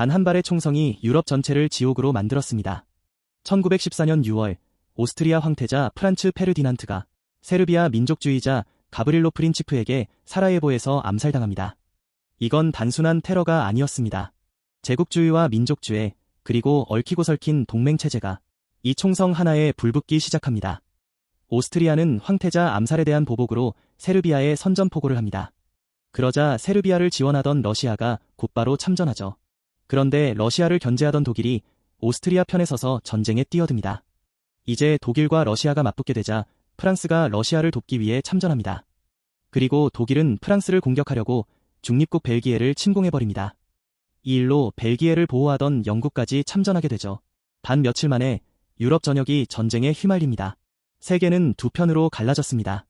단 한 발의 총성이 유럽 전체를 지옥으로 만들었습니다. 1914년 6월 오스트리아 황태자 프란츠 페르디난트가 세르비아 민족주의자 가브릴로 프린치프에게 사라예보에서 암살당합니다. 이건 단순한 테러가 아니었습니다. 제국주의와 민족주의, 그리고 얽히고 설킨 동맹체제가 이 총성 하나에 불붙기 시작합니다. 오스트리아는 황태자 암살에 대한 보복으로 세르비아에 선전포고를 합니다. 그러자 세르비아를 지원하던 러시아가 곧바로 참전하죠. 그런데 러시아를 견제하던 독일이 오스트리아 편에 서서 전쟁에 뛰어듭니다. 이제 독일과 러시아가 맞붙게 되자 프랑스가 러시아를 돕기 위해 참전합니다. 그리고 독일은 프랑스를 공격하려고 중립국 벨기에를 침공해버립니다. 이 일로 벨기에를 보호하던 영국까지 참전하게 되죠. 단 며칠 만에 유럽 전역이 전쟁에 휘말립니다. 세계는 두 편으로 갈라졌습니다.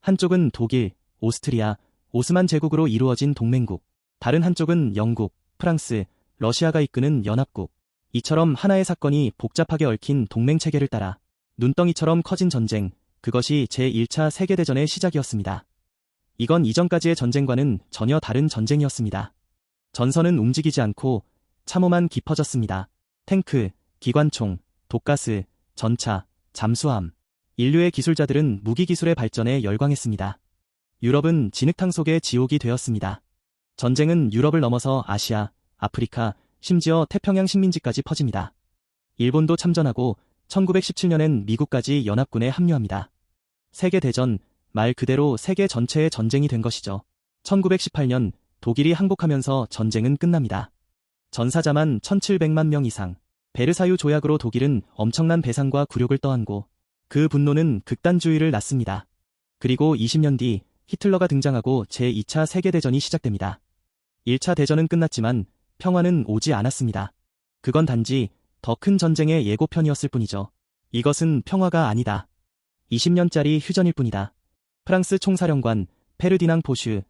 한쪽은 독일, 오스트리아, 오스만 제국으로 이루어진 동맹국, 다른 한쪽은 영국, 프랑스, 러시아가 이끄는 연합국. 이처럼 하나의 사건이 복잡하게 얽힌 동맹 체계를 따라 눈덩이처럼 커진 전쟁, 그것이 제1차 세계대전의 시작이었습니다. 이건 이전까지의 전쟁과는 전혀 다른 전쟁이었습니다. 전선은 움직이지 않고 참호만 깊어졌습니다. 탱크, 기관총, 독가스, 전차, 잠수함. 인류의 기술자들은 무기기술의 발전에 열광했습니다. 유럽은 진흙탕 속의 지옥이 되었습니다. 전쟁은 유럽을 넘어서 아시아, 아프리카, 심지어 태평양 식민지까지 퍼집니다. 일본도 참전하고 1917년엔 미국까지 연합군에 합류합니다. 세계대전, 말 그대로 세계 전체의 전쟁이 된 것이죠. 1918년 독일이 항복하면서 전쟁은 끝납니다. 전사자만 1700만 명 이상. 베르사유 조약으로 독일은 엄청난 배상과 굴욕을 떠안고 그 분노는 극단주의를 낳습니다. 그리고 20년 뒤 히틀러가 등장하고 제2차 세계대전이 시작됩니다. 1차 대전은 끝났지만 평화는 오지 않았습니다. 그건 단지 더 큰 전쟁의 예고편이었을 뿐이죠. 이것은 평화가 아니다. 20년짜리 휴전일 뿐이다. 프랑스 총사령관 페르디낭 포슈